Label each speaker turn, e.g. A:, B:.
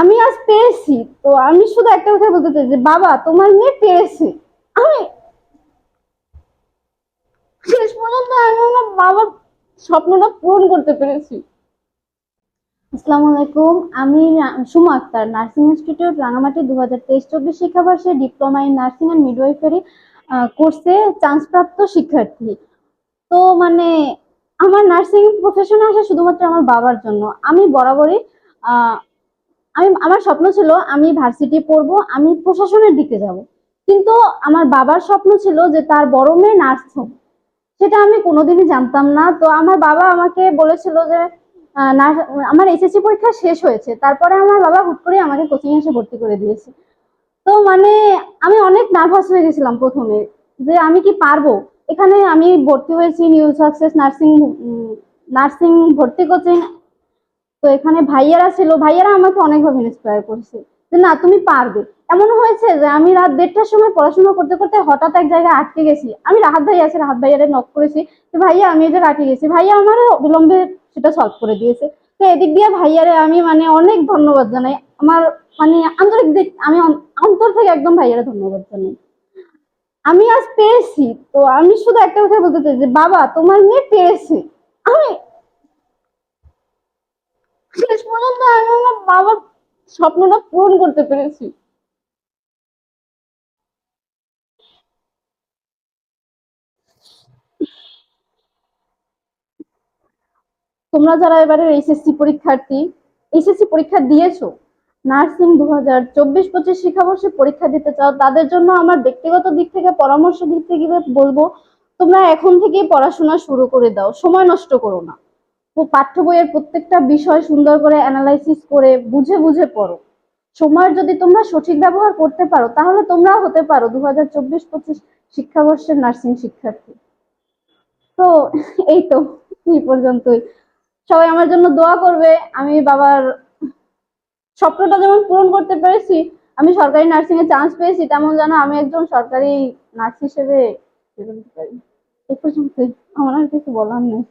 A: আমি আজ পেয়েছি। তো আমি শুধু একটা কথা বলতে চাই যে, বাবা, তোমার মেয়ে পেরেছে আমি শেষ পর্যন্ত আমি আমার বাবার স্বপ্নটা পূরণ করতে পেরেছি। আসসালামু আলাইকুম। আমি সুমা আক্তার, নার্সিং ইনস্টিটিউট রাঙামাটি দু হাজার তেইশ চব্বিশ শিক্ষাবর্ষে diploma in nursing and midwifery কোর্সে চান্সপ্রাপ্ত শিক্ষার্থী। তো মানে আমার নার্সিং প্রফেশনে আসা শুধুমাত্র আমার বাবার জন্য। আমি বরাবরই আমি, আমার স্বপ্ন ছিল আমি ভার্সিটি পড়ব, আমি প্রশাসনের দিকে যাব। কিন্তু আমার বাবার স্বপ্ন ছিল যে তার বড় মেয়ে নার্স হবে। সেটা আমি কোনোদিনই জানতাম না। তো আমার বাবা আমাকে বলেছিল যে আমার এসএসসি পরীক্ষা শেষ হয়েছে। তারপরে আমার বাবা হুট করে আমাকে কোচিং এসে ভর্তি করে দিয়েছে। তো মানে আমি অনেক নার্ভাস হয়ে গেছিলাম প্রথমে যে আমি কি পারব? এখানে আমি ভর্তি হয়েছি নিউ সাকসেস নার্সিং নার্সিং ভর্তি কোচিং তো এখানে ভাইয়ারা ছিল, ভাইয়ারা আমাকে অনেকভাবে ইন্সপায়ার করেছে যে না, তুমি পারবে। এমন হয়েছে যে আমি রাত দেড়টার সময় পড়াশোনা করতে করতে হঠাৎ এক জায়গায় আটকে গেছি। আমি রাহাত ভাই আছে, রাহাত ভাইয়ারে নক করেছি যে, ভাইয়া, আমি যে আটকে গেছি। ভাইয়া আমার অবিলম্বে সেটা সলভ করে দিয়েছে। তো এদিক দিয়ে ভাইয়ারে আমি মানে অনেক ধন্যবাদ জানাই। আমার মানে আন্তরিক দিক, আমি অন্তর থেকে একদম ভাইয়ারে ধন্যবাদ জানাই। আমি আজ পেরেছি তো আমি শুধু একটা কথা বলতে চাই যে, বাবা, তোমার মেয়ে পেরেছে আমি শেষ পর্যন্ত স্বপ্নটা পূরণ করতে পেরেছি। তোমরা যারা এবারে এইচএসসি পরীক্ষার্থী, এইচএসসি পরীক্ষা দিয়েছ, নার্সিং দু হাজার চব্বিশ পঁচিশ শিক্ষাবর্ষে পরীক্ষা দিতে চাও, তাদের জন্য আমার ব্যক্তিগত দিক থেকে, পরামর্শ দিক থেকে বলব, তোমরা এখন থেকেই পড়াশোনা শুরু করে দাও, সময় নষ্ট করো না। পাঠ্য বইয়ের প্রত্যেকটা বিষয় সুন্দর করে অ্যানালাইসিস করে বুঝে বুঝে পড়ো। সময়ের যদি তোমরা সঠিক ব্যবহার করতে পারো, তাহলে তোমরাও হতে পারো দু হাজার চব্বিশ পঁচিশ শিক্ষাবর্ষের নার্সিং শিক্ষার্থী। তো এই তো, এই পর্যন্তই। সবাই আমার জন্য দোয়া করবে, আমি বাবার স্বপ্নটা যেমন পূরণ করতে পেরেছি, আমি সরকারি নার্সিং এ চান্স পেয়েছি, তেমন যেন আমি একজন সরকারি নার্স হিসেবে এই পর্যন্তই, আমার আর কিছু বলার নেই।